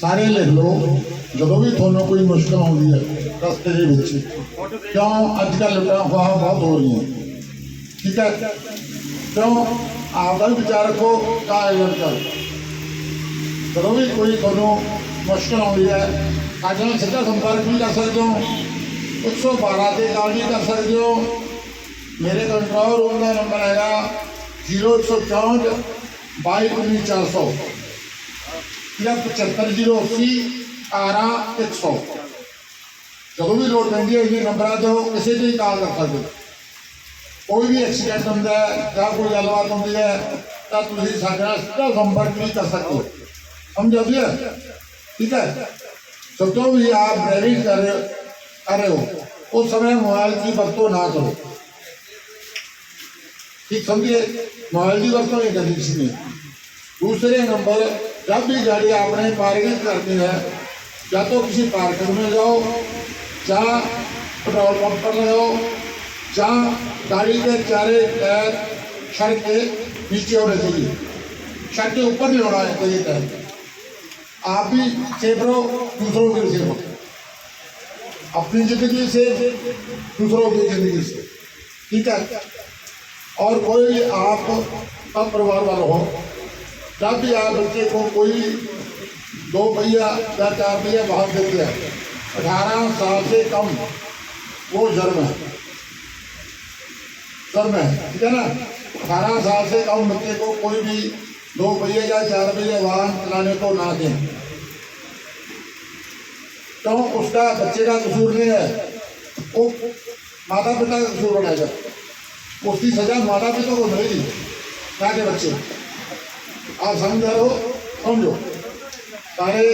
ਸਾਰੇ ਲਿਖ ਲਓ। ਜਦੋਂ ਵੀ ਤੁਹਾਨੂੰ ਕੋਈ ਮੁਸ਼ਕਲ ਆਉਂਦੀ ਹੈ, ਰਸਤੇ ਦੇ ਵਿੱਚ। ਕਿਉਂ ਅੱਜ ਕੱਲ੍ਹ ਲੁੱਟਾਂ ਖੋਹਾਂ ਬਹੁਤ ਹੋ ਰਹੀਆਂ। ਠੀਕ ਹੈ? ਕਿਉਂ? ਆਪਦਾ ਵੀ ਵਿਚਾਰ ਰੱਖੋ ਤਾਂ ਇਹ ਜਦੋਂ ਵੀ ਕੋਈ ਤੁਹਾਨੂੰ ਮੁਸ਼ਕਲ ਆਉਂਦੀ ਹੈ ਅੱਜ ਨਾਲ ਸਿੱਧਾ ਸੰਪਰਕ ਵੀ ਕਰ ਸਕਦੇ ਹੋ। 112 ਤੇ ਕਾਲ ਵੀ ਕਰ ਸਕਦੇ ਹੋ। ਮੇਰੇ ਕੰਟਰੋਲ ਰੂਮ ਦਾ ਨੰਬਰ ਹੈਗਾ 0164 22400 ਜਾਂ 75080 ਆਰਾ 100 ਜਦੋਂ ਵੀ ਲੋੜ ਪੈਂਦੀ ਹੈ ਇਹ ਨੰਬਰਾਂ ਤੇ ਉਹ ਕਿਸੇ ਤੇ ਹੀ ਕਾਲ ਕਰ ਸਕਦੇ ਹੋ ਕੋਈ ਵੀ ਐਕਸੀਡੈਂਟ ਹੁੰਦਾ ਹੈ ਜਾਂ ਕੋਈ ਗੱਲਬਾਤ ਹੁੰਦੀ ਹੈ ਤਾਂ ਤੁਸੀਂ ਸਾਡੇ ਨਾਲ ਸਿੱਧਾ ਸੰਪਰਕ ਵੀ ਕਰ ਸਕਦੇ ਹੋ ਸਮਝੋ ਜੀ ठीक है जब तो भी आप ड्राइविंग कर रहे कर रहे हो उस समय मोबाइल की वरतों ना करो ठीक समझिए मोबाइल की वरतों नहीं करनी इसमें दूसरे नंबर जब भी गाड़ी आपने पार्किंग करनी है, या तो किसी पार्किंग में जाओ, या पेट्रोल पंप पर लगाओ, या गाड़ी के चारे टायर सड़क के नीचे होने चाहिए सड़क के ऊपर नहीं होना चाहिए टायर आप भी सेफ़ रहो, दूसरों के सेफ़ रहो। अपनी ज़िंदगी से दूसरों की ज़िंदगी से ठीक है? और कोई आप परिवार वाला हो भी आप बच्चे को कोई दो पहिया या चार पहिया वाहन देते हैं। अठारह साल से कम वो जन्म है। जन्म है, ठीक है ना? अठारह साल से कम बच्चे को कोई भी दो पहिए या चार पहिए वाहन चलाने को ना दें। तो उसका बच्चे का कसूर नहीं है। वो माता पिता का कसूर बनाएगा। उसकी सजा माता पिता को मिलेगी, ना के बच्चे। આ સમજાવો સમજો साढ़े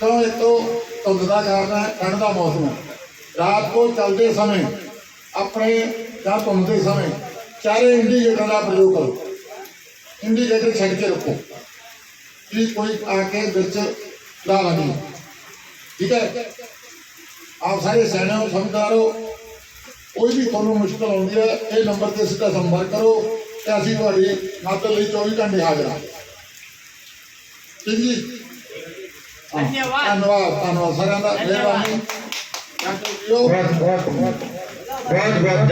तो एक तो धुंद का कारण है ठंड का मौसम है रात को चलते समय अपने या घूमते समय चारे इंडिकेटर का प्रयोग करो इंडिकेटर छड़ के रखो कि कोई आके बिच ला ना नहीं ठीक है आप सारे सैने हो समझदार हो कोई भी थोड़ा मुश्किल आती है ये नंबर से सीधा संपर्क करो तो असं थोड़ी मदद लिए चौबी घंटे हाजिर हाँ જી ધન્યવાદ. ધન્યવાદ. ધન્યવાદ. સરાના દેવાની बहुत बहुत बहुत बहुत